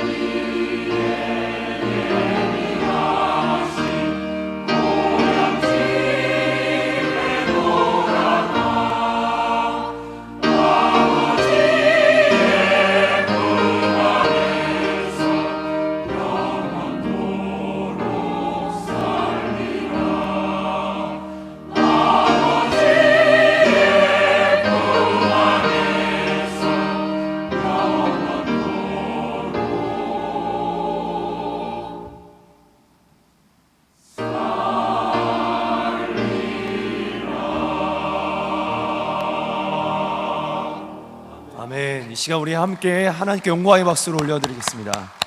Amen. 아멘. 이 시간 우리 함께 하나님께 영광의 박수를 올려드리겠습니다.